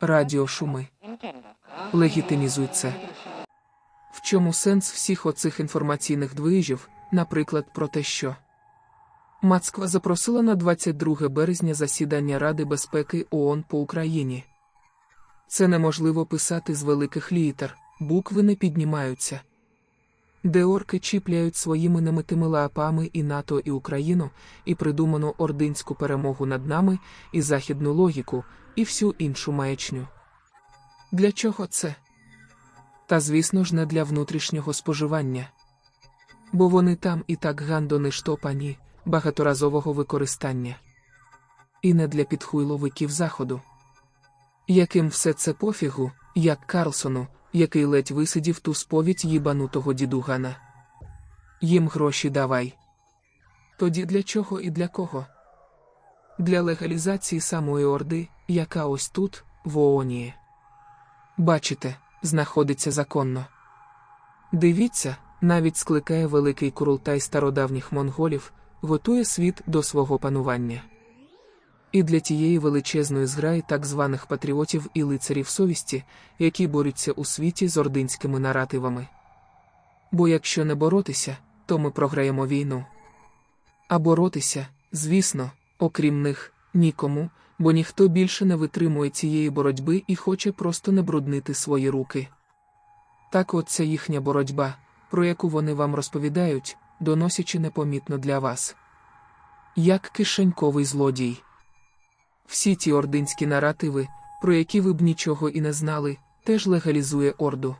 радіошуми. Легітимізуй це. В чому сенс всіх оцих інформаційних движів, наприклад, про те, що Москва запросила на 22 березня засідання Ради безпеки ООН по Україні. Це неможливо писати з великих літер, букви не піднімаються. Де орки чіпляють своїми немитими лапами і НАТО, і Україну, і придуману ординську перемогу над нами, і західну логіку, і всю іншу маячню. Для чого це? Та, звісно ж, не для внутрішнього споживання. Бо вони там і так гандони штопані, багаторазового використання. І не для підхуйловиків заходу. Яким все це пофігу, як Карлсону, який ледь висидів ту сповідь їбанутого дідугана. Їм гроші давай. Тоді для чого і для кого? Для легалізації самої Орди, яка ось тут, в ООНі. Бачите, знаходиться законно. Дивіться, навіть скликає великий курултай стародавніх монголів, готує світ до свого панування. І для тієї величезної зграї так званих патріотів і лицарів совісті, які борються у світі з ординськими наративами. Бо якщо не боротися, то ми програємо війну. А боротися, звісно, окрім них, нікому, бо ніхто більше не витримує цієї боротьби і хоче просто не бруднити свої руки. Так от ця їхня боротьба, про яку вони вам розповідають, доносячи непомітно для вас. Як кишеньковий злодій. Всі ті ординські наративи, про які ви б нічого і не знали, теж легалізує орду.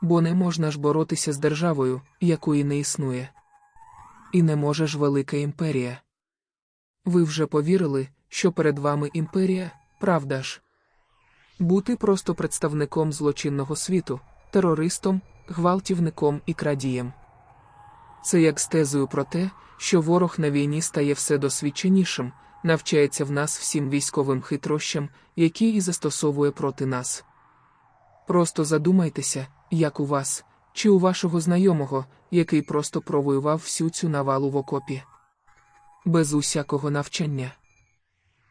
Бо не можна ж боротися з державою, якої не існує. І не може ж велика імперія. Ви вже повірили, що перед вами імперія, правда ж? Бути просто представником злочинного світу, терористом, гвалтівником і крадієм. Це як з тезою про те, що ворог на війні стає все досвідченішим, навчається в нас всім військовим хитрощам, які і застосовує проти нас. Просто задумайтеся, як у вас, чи у вашого знайомого, який просто провоював всю цю навалу в окопі. Без усякого навчання.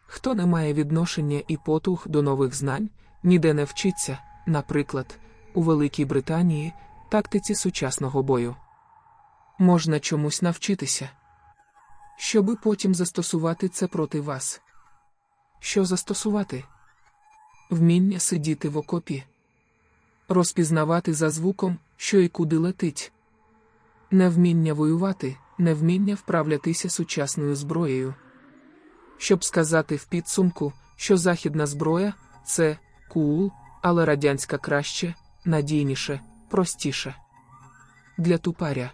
Хто не має відношення і потух до нових знань, ніде не вчиться, наприклад, у Великій Британії, тактиці сучасного бою. Можна чомусь навчитися щоби потім застосувати це проти вас. Що застосувати? Вміння сидіти в окопі, розпізнавати за звуком, що і куди летить, невміння воювати, невміння вправлятися сучасною зброєю. Щоб сказати в підсумку, що західна зброя це кул, але радянська краще, надійніше, простіше. Для тупаря.